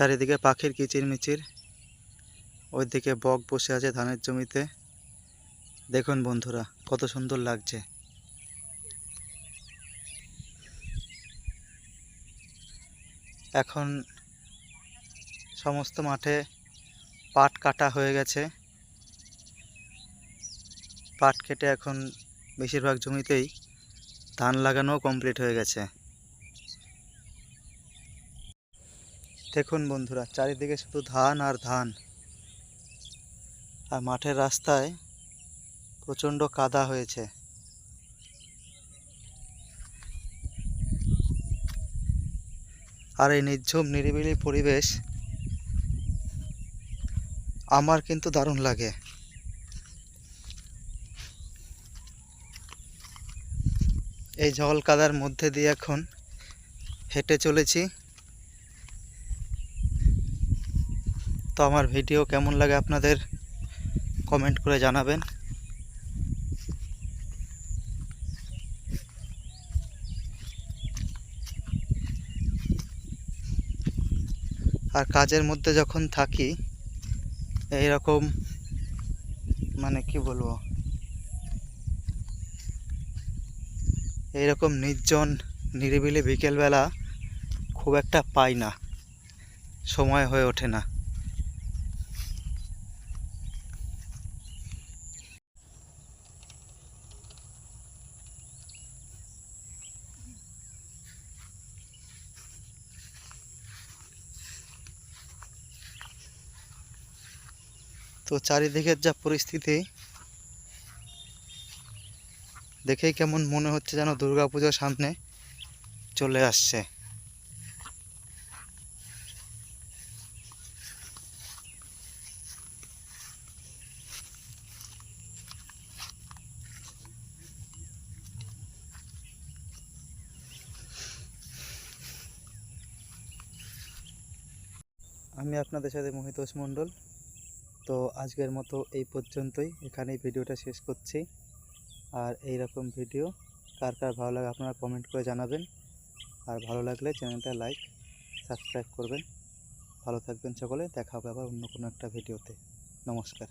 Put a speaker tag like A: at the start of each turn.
A: চারিদিকে পাখির কিচিরমিচির। ওইদিকে বক বসে আছে ধানের জমিতে। দেখুন বন্ধুরা, কত সুন্দর লাগছে। এখন সমস্ত মাঠে পাট কাটা হয়ে গেছে। পাট কেটে এখন বেশিরভাগ জমিতেই ধান লাগানোও কমপ্লিট হয়ে গেছে। দেখুন বন্ধুরা, চারিদিকে শুধু ধান আর ধান। আর মাঠের রাস্তায় প্রচণ্ড কাদা হয়েছে। আর এই নির্ঝুম, নিরিবিলি পরিবেশ আমার কিন্তু দারুণ লাগে। এই জল কাদার মধ্যে দিয়ে এখন হেঁটে চলেছি। তো আমার ভিডিও কেমন লাগে আপনাদের কমেন্ট করে জানাবেন। আর কাজের মধ্যে যখন থাকি এই রকম মানে কি বলব? এইরকম নির্জন, নিরিবিলি বিকেলবেলা খুব একটা পাই না। সময় হয়ে ওঠে না। তো চারিদিকের যা পরিস্থিতি, দেখেই কেমন মনে হচ্ছে যেন দুর্গাপুজোর সামনে চলে আসছে। আমি আপনাদের সাথে মোহিতোষ মণ্ডল। তো আজকের মতো এই পর্যন্তই। এখানেই ভিডিওটা শেষ করছি। আর এই রকম ভিডিও কার কার ভালো লাগে আপনারা কমেন্ট করে জানাবেন। আর ভালো লাগলে চ্যানেলটা লাইক সাবস্ক্রাইব করবেন। ভালো থাকবেন সকলে, দেখা হবে আবার অন্য কোনো একটা ভিডিওতে। নমস্কার।